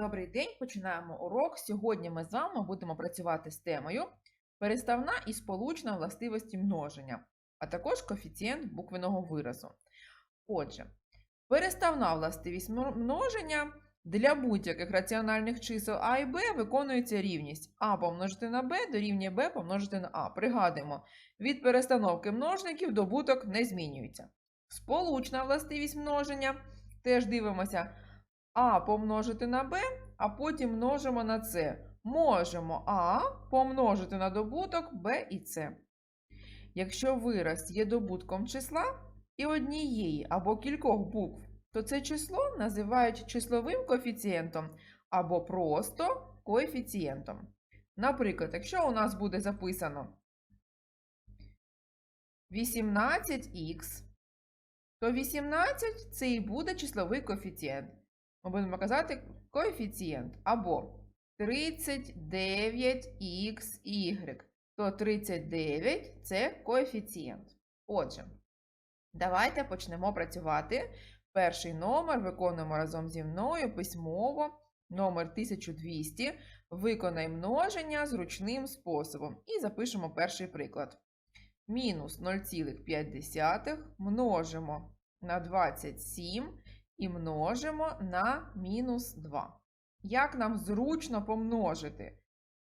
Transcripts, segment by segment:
Добрий день, починаємо урок. Сьогодні ми з вами будемо працювати з темою переставна і сполучна властивості множення, а також коефіцієнт буквеного виразу. Отже, переставна властивість множення для будь-яких раціональних чисел А і Б виконується рівність А помножити на Б дорівнює Б помножити на А. Пригадуємо, від перестановки множників добуток не змінюється. Сполучна властивість множення теж дивимося. А помножити на Б, а потім множимо на С. Можемо А помножити на добуток Б і С. Якщо вираз є добутком числа і однієї або кількох букв, то це число називають числовим коефіцієнтом або просто коефіцієнтом. Наприклад, якщо у нас буде записано 18х, то 18 це і буде числовий коефіцієнт. Ми будемо казати коефіцієнт або 39xy, то 39 це коефіцієнт. Отже, давайте почнемо працювати. Перший номер виконуємо разом зі мною письмово. Номер 1200. Виконай множення зручним способом. І запишемо перший приклад. Мінус 0,5 множимо на 27 і множимо на мінус 2. Як нам зручно помножити?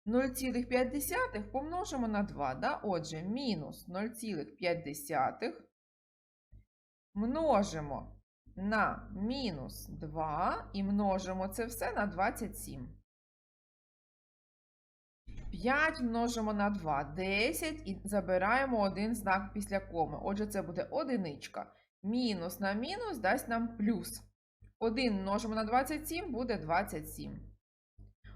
0,5 помножимо на 2. Да? Отже, мінус 0,5 множимо на мінус 2 і множимо це все на 27. 5 множимо на 2 10 і забираємо один знак після коми. Отже, це буде одиничка. Мінус на мінус дасть нам плюс. 1 множимо на 27 буде 27.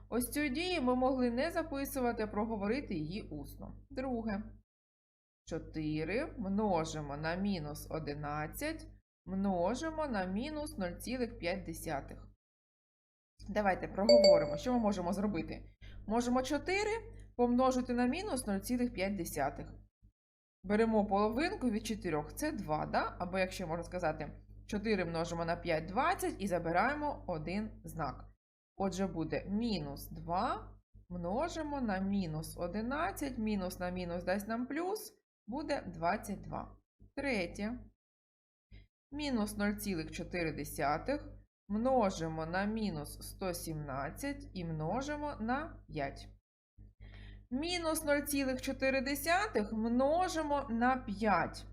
Ось цю дію ми могли не записувати, а проговорити її усно. Друге. 4 множимо на мінус 11, множимо на мінус 0,5. Давайте проговоримо, що ми можемо зробити. Можемо 4 помножити на мінус 0,5. Беремо половинку від 4, це 2, да? або якщо можна сказати, 4 множимо на 5 20 і забираємо один знак. Отже, буде мінус 2 множимо на мінус 11, мінус на мінус дасть нам плюс, буде 22. Третє. Мінус 0,4 множимо на мінус 117 і множимо на 5. Мінус 0,4 множимо на 5.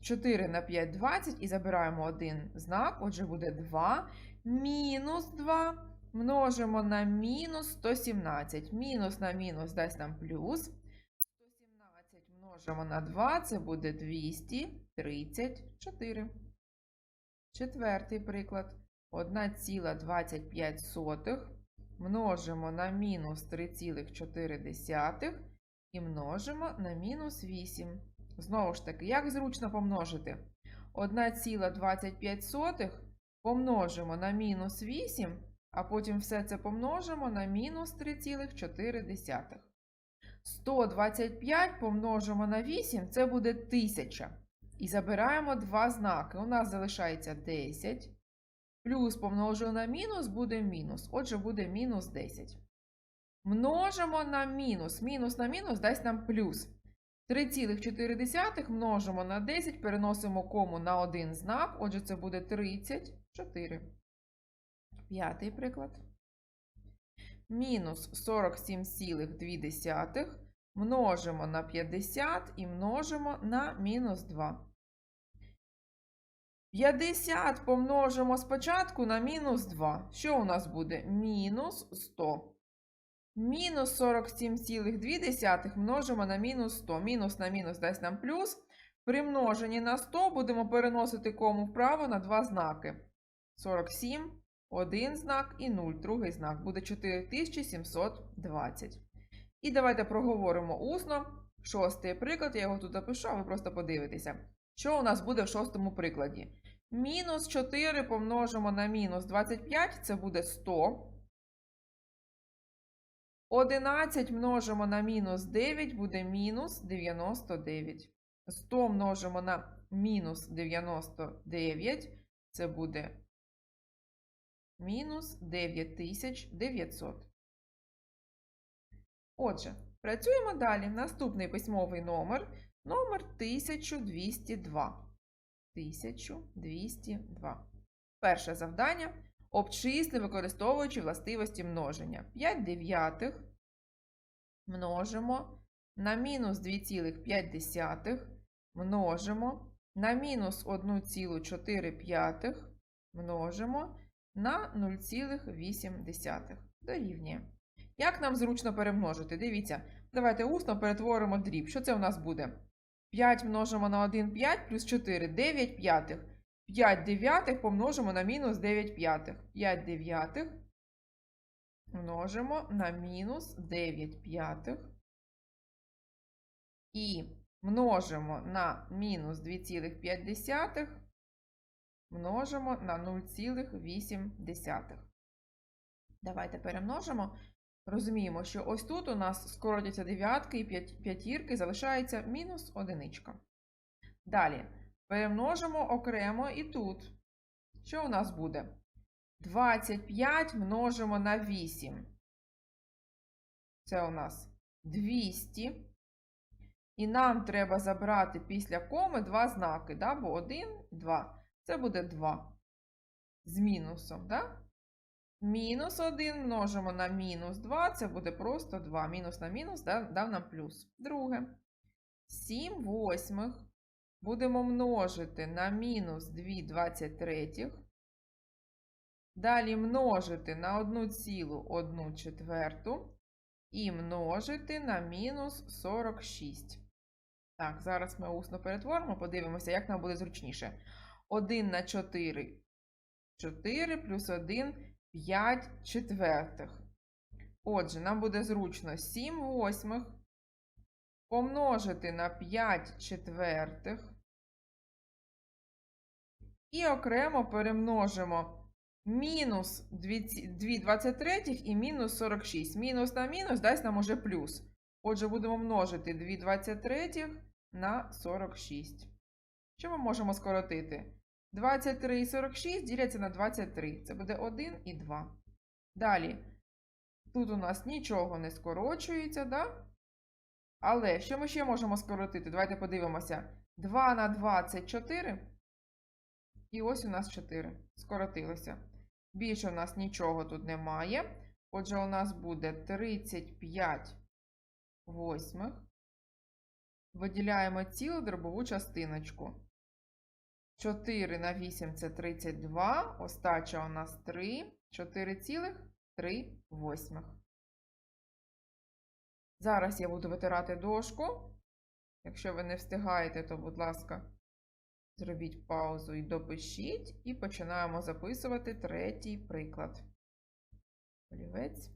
4 на 5 20 і забираємо один знак, отже, буде 2. Мінус 2 множимо на мінус 117. Мінус на мінус дасть нам плюс. 117 множимо на 2, це буде 234. Четвертий приклад. 1,25 множимо на мінус 3,4 і множимо на мінус 8. Знову ж таки, як зручно помножити? 1,25 помножимо на мінус 8, а потім все це помножимо на мінус 3,4. 125 помножимо на 8, це буде 1000. І забираємо два знаки. У нас залишається 10. Плюс помножу на мінус буде мінус. Отже, буде мінус 10. Множимо на мінус. Мінус на мінус дасть нам плюс. 3,4 множимо на 10, переносимо кому на один знак. Отже, це буде 34. П'ятий приклад. Мінус 47,2 множимо на 50 і множимо на мінус 2. 50 помножимо спочатку на мінус 2. Що у нас буде? Мінус 100. Мінус 47,2 множимо на мінус 100. Мінус на мінус дасть нам плюс. При множенні на 100 будемо переносити кому вправо на два знаки. 47, один знак і 0, другий знак. Буде 4720. І давайте проговоримо усно. Шостий приклад, я його тут запишу, а ви просто подивитеся. Що у нас буде в шостому прикладі? Мінус 4 помножимо на мінус 25, це буде 100. 11 множимо на мінус 9, буде мінус 99. 100 множимо на мінус 99, це буде мінус 9900. Отже, працюємо далі. Наступний письмовий номер номер 1202. 1202. Перше завдання. Обчисли, використовуючи властивості множення. 5 дев'ятих множимо на мінус 2,5 множимо на мінус 1,4 множимо на 0,8 дорівнює. Як нам зручно перемножити? Дивіться, давайте усно перетворимо дріб. Що це у нас буде? 5 множимо на 1 5 плюс 4 9 п'ятих. 5 дев'ятих помножимо на мінус 9 п'ятих. 5 дев'ятих множимо на мінус 9 п'ятих. І множимо на мінус 2,5 множимо на 0,8. Давайте перемножимо. Розуміємо, що ось тут у нас скоротяться дев'ятки і п'ятірки, залишається мінус одиничка. Далі перемножимо окремо і тут. Що у нас буде? 25 множимо на 8. Це у нас 200. І нам треба забрати після коми два знаки, да? бо 1, 2. Це буде 2. З мінусом, да? Мінус 1 множимо на мінус 2, це буде просто 2. Мінус на мінус дав, нам плюс. Друге. 7 восьмих будемо множити на мінус 2 23. Далі множити на 1,1 четверту і множити на мінус 46. Так, зараз ми усно перетворимо, подивимося, як нам буде зручніше. 1 на 4 4 плюс 1 5 четвертих. Отже, нам буде зручно 7 восьмих помножити на 5 четвертих. І окремо перемножимо мінус 2 23 і мінус 46. Мінус на мінус дасть нам уже плюс. Отже, будемо множити 2 23 на 46. Що ми можемо скоротити? 23 і 46 діляться на 23. Це буде 1 і 2. Далі. Тут у нас нічого не скорочується, да? Але що ми ще можемо скоротити? Давайте подивимося. 2 на 2 це 4. І ось у нас 4. Скоротилося. Більше у нас нічого тут немає. Отже, у нас буде 35 восьмих. Виділяємо цілу дробову частиночку. 4 на 8 це 32. Остача у нас 3. 4,3 восьмих. Зараз я буду витирати дошку. Якщо ви не встигаєте, то, будь ласка, зробіть паузу і допишіть. І починаємо записувати третій приклад. Олівець.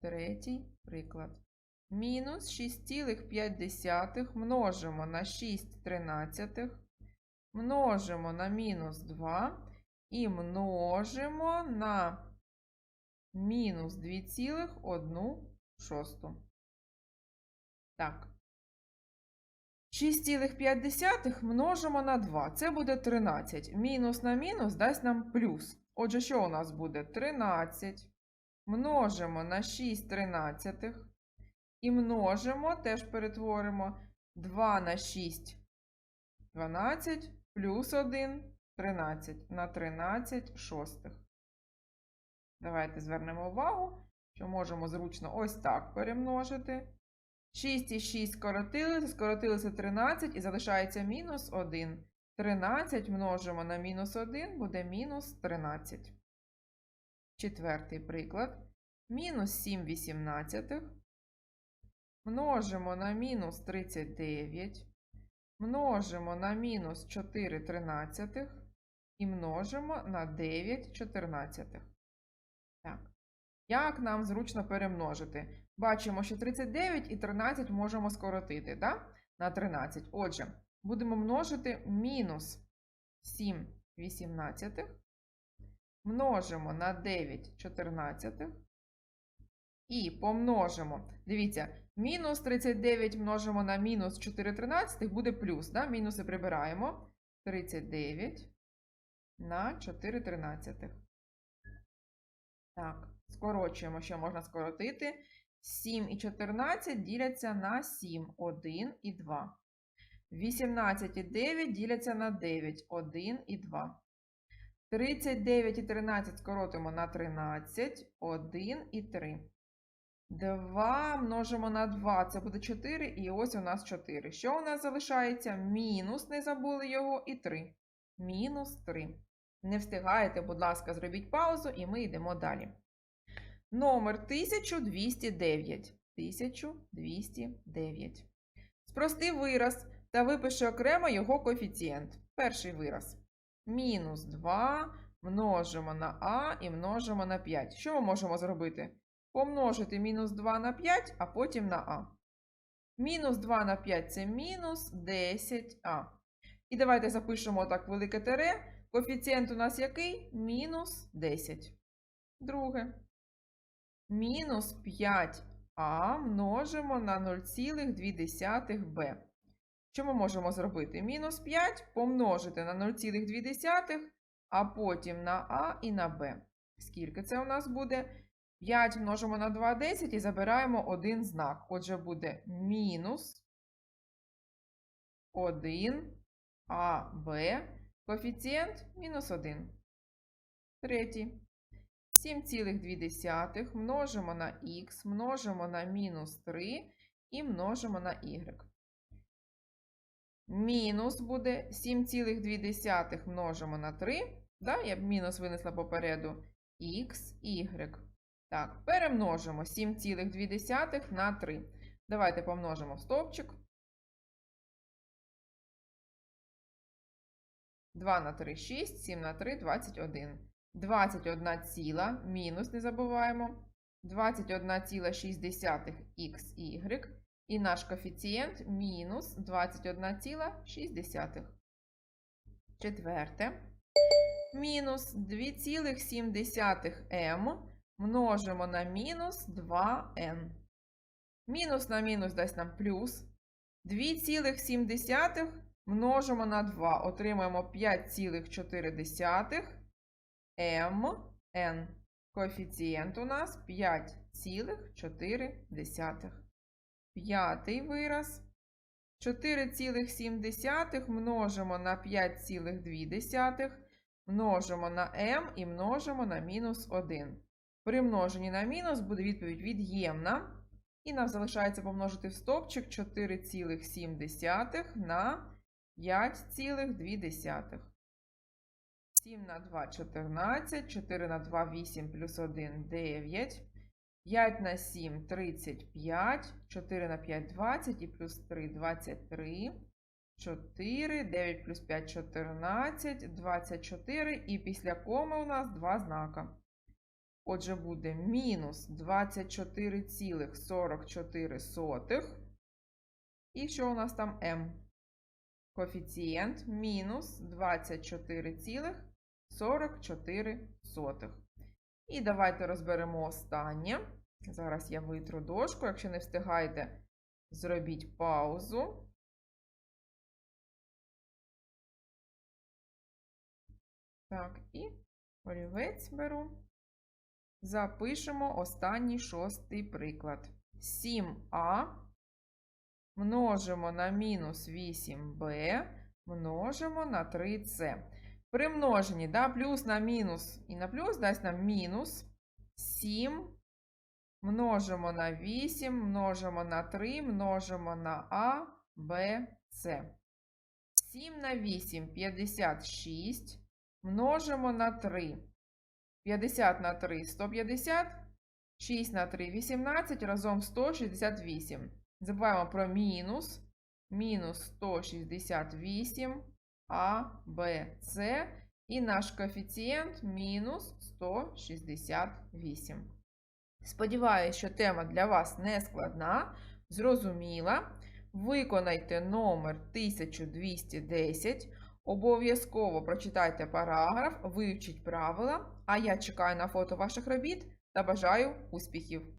Третій приклад. Мінус 6,5 множимо на 6 тринадцятих, множимо на мінус 2 і множимо на мінус 2,1 шосту. Так. 6,5 множимо на 2. Це буде 13. Мінус на мінус дасть нам плюс. Отже, що у нас буде? 13. Множимо на 6 тринадцятих. І множимо, теж перетворимо 2 на 6 12 плюс 1 13 на 13 шостих. Давайте звернемо увагу, що можемо зручно ось так перемножити. 6 і 6 скоротилися, скоротилося 13 і залишається мінус 1. 13 множимо на мінус 1 буде мінус 13. Четвертий приклад. Мінус 7 вісімнадцятих. Множимо на мінус 39. Множимо на мінус 4 тринадцятих. І множимо на 9 чотирнадцятих. Так. Як нам зручно перемножити? Бачимо, що 39 і 13 можемо скоротити да? на 13. Отже, будемо множити мінус 7 вісімнадцятих. Множимо на 9 чотирнадцятих. І помножимо. Дивіться, мінус 39 множимо на мінус 4 тринадцятих буде плюс. Да? Мінуси прибираємо. 39 на 4 тринадцятих. Так, скорочуємо, що можна скоротити. 7 і 14 діляться на 7, 1 і 2. 18 і 9 діляться на 9, 1 і 2. 39 і 13 скоротимо на 13, 1 і 3. 2 множимо на 2, це буде 4, і ось у нас 4. Що у нас залишається? Мінус, не забули його, і 3. Мінус 3. Не встигаєте, будь ласка, зробіть паузу, і ми йдемо далі. Номер 1209. 1209. Спрости вираз та випиши окремо його коефіцієнт. Перший вираз. Мінус 2 множимо на а і множимо на 5. Що ми можемо зробити? Помножити мінус 2 на 5, а потім на а. Мінус 2 на 5 це мінус 10а. І давайте запишемо так велике тере. Коефіцієнт у нас який? Мінус 10. Друге. Мінус 5а множимо на 0,2b. Що ми можемо зробити? Мінус 5 помножити на 0,2, а потім на а і на b. Скільки це у нас буде? 5 множимо на 2 – 10 і забираємо один знак. Отже, буде мінус 1 АБ, коефіцієнт мінус 1. Третій. 7,2 множимо на х, множимо на мінус 3 і множимо на y. Мінус буде 7,2 множимо на 3. Да, я б мінус винесла попереду. Х, y. Так, перемножимо 7,2 на 3. Давайте помножимо в стовпчик. 2 на 3 – 6, 7 на 3 – 21. 21 ціла, мінус, не забуваємо. 21,6 xy. І наш коефіцієнт мінус 21,6. Четверте. Мінус 2,7m множимо на мінус 2n. Мінус на мінус дасть нам плюс. 2,7 множимо на 2. Отримаємо 5,4 mn. Коефіцієнт у нас 5,4. П'ятий вираз. 4,7 множимо на 5,2, множимо на m і множимо на мінус 1. При множенні на мінус буде відповідь від'ємна. І нам залишається помножити в стопчик 4,7 на 5,2. 7 на 2 – 14, 4 на 2 – 8 плюс 1 – 9. 5 на 7 – 35, 4 на 5 – 20 і плюс 3 – 23. 4, 9 плюс 5 – 14, 24 і після коми у нас два знака. Отже, буде мінус 24,44. І що у нас там m? Коефіцієнт мінус 24,44. І давайте розберемо останнє. Зараз я витру дошку. Якщо не встигаєте, зробіть паузу. Так, і олівець беру. Запишемо останній шостий приклад. 7а множимо на мінус 8b, множимо на 3c. При множенні, да, плюс на мінус і на плюс дасть нам мінус 7 множимо на 8, множимо на 3, множимо на а, б, с. 7 на 8 – 56, множимо на 3. 50 на 3 – 150, 6 на 3 – 18, разом 168. Забуваємо про мінус. Мінус 168 А, Б, С. І наш коефіцієнт мінус 168. Сподіваюсь, що тема для вас не складна, зрозуміла. Виконайте номер 1210. Обов'язково прочитайте параграф, вивчіть правила. А я чекаю на фото ваших робіт та бажаю успіхів!